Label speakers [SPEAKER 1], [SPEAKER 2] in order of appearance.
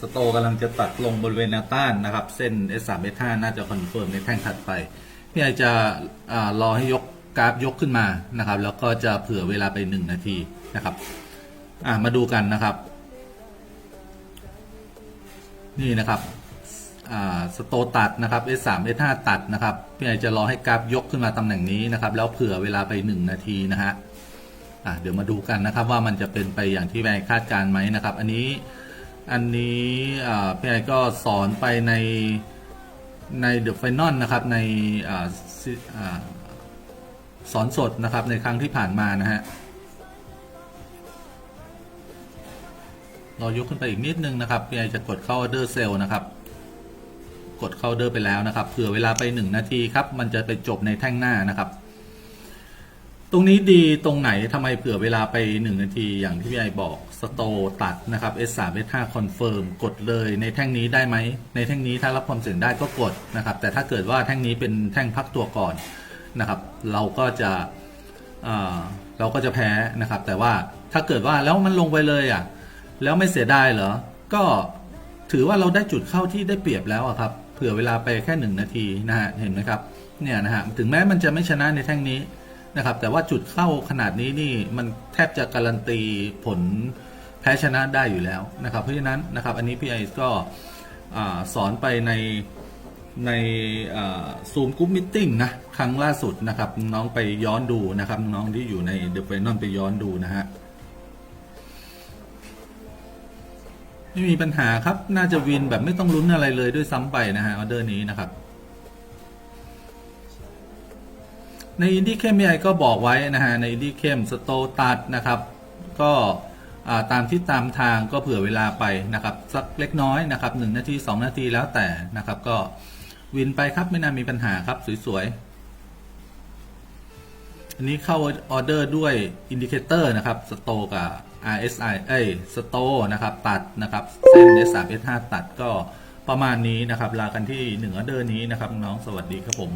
[SPEAKER 1] สโตกำลังจะตัดลงบริเวณแนวต้านนะครับ เส้น S3 S5 น่าจะคอนเฟิร์มในแท่งถัดไป พี่ไอจะอารอให้ยกกราฟยกขึ้นมานะครับ แล้วก็จะเผื่อเวลาไป 1 นาทีนะครับอะมาดูกันนะครับ นี่นะครับสโตตัดนะครับ S3 S5 ตัดนะครับพี่ไอจะรอให้กราฟยกขึ้นมาตำแหน่งนี้นะครับ แล้วเผื่อเวลาไป 1 นาทีนะฮะอะเดี๋ยวมาดูกันนะครับว่ามันจะเป็นไปอย่างที่พี่คาดการณ์ไหมนะครับ อันนี้ อันนี้พี่ไอก็สอนไปในในเดอะไฟนอลนะครับในออสอนสดนะครับในครั้งที่ผ่านมานะฮะเรายกขึ้นไปอีกนิดนึงนะครับพี่ไอจะกดเข้าออเดอร์เซลนะครับ กดเข้าออเดอร์ไปแล้วนะครับเผื่อเวลาไป 1 นาทีครับ มันจะไปจบในแท่งหน้านะครับ ตรงนี้ดีตรงไหนทำไมเผื่อเวลาไป 1 นาทีอย่างที่พี่ไอบอกสโตตัดนะครับ S3 S5 คอนเฟิร์มกดเลยในแท่งนี้ได้ไหม ในแท่งนี้ถ้ารับความเสี่ยงได้ก็กดนะครับ แต่ถ้าเกิดว่าแท่งนี้เป็นแท่งพักตัวก่อนนะครับ เราก็จะเเราก็จะแพ้นะครับ แต่ว่าถ้าเกิดว่าแล้วมันลงไปเลยอะแล้วไม่เสียดายเหรอ ก็ถือว่าเราได้จุดเข้าที่ได้เปรียบแล้วครับเผื่อเวลาไปแค่หนึ่งนาทีนะฮะเห็นไหมครับเนี่ยนะฮะถึงแม้มันจะไม่ชนะในแท่งนี้ นะครับ แต่ว่าจุดเข้าขนาดนี้นี่มันแทบจะการันตีผลแพ้ชนะได้อยู่แล้วนะครับ เพราะฉะนั้นนะครับ อันนี้พี่ไอก็สอนไปในในซูมกรุ๊ปมิทติ้งนะครั้งล่าสุดนะครับ น้องไปย้อนดูนะครับ น้องที่อยู่ในเดอะไฟนอลไปย้อนดูนะฮะไม่มีปัญหาครับ น่าจะวินแบบไม่ต้องลุ้นอะไรเลยด้วยซ้ำไปนะฮะออเดอร์นี้นะครับ ในอินดี้เข้มไอก็บอกไว้นะฮะในอินดี้เข้มสโตตัดนะครับ ก็ตามที่ตามทางก็เผื่อเวลาไปนะครับ สักเล็กน้อยนะครับหนึ่งนาทีสองนาทีแล้วแต่นะครับ ก็วินไปครับไม่น่ามีปัญหาครับสวยๆ อันนี้เข้าออเดอร์ด้วยอินดิเคเตอร์นะครับสโตกับ RSI เอ้ยสโตนะครับ ตัดนะครับ เส้น S3 S5 ตัดก็ประมาณนี้นะครับ ลากันที่1ออเดอร์นี้นะครับน้องสวัสดีครับผม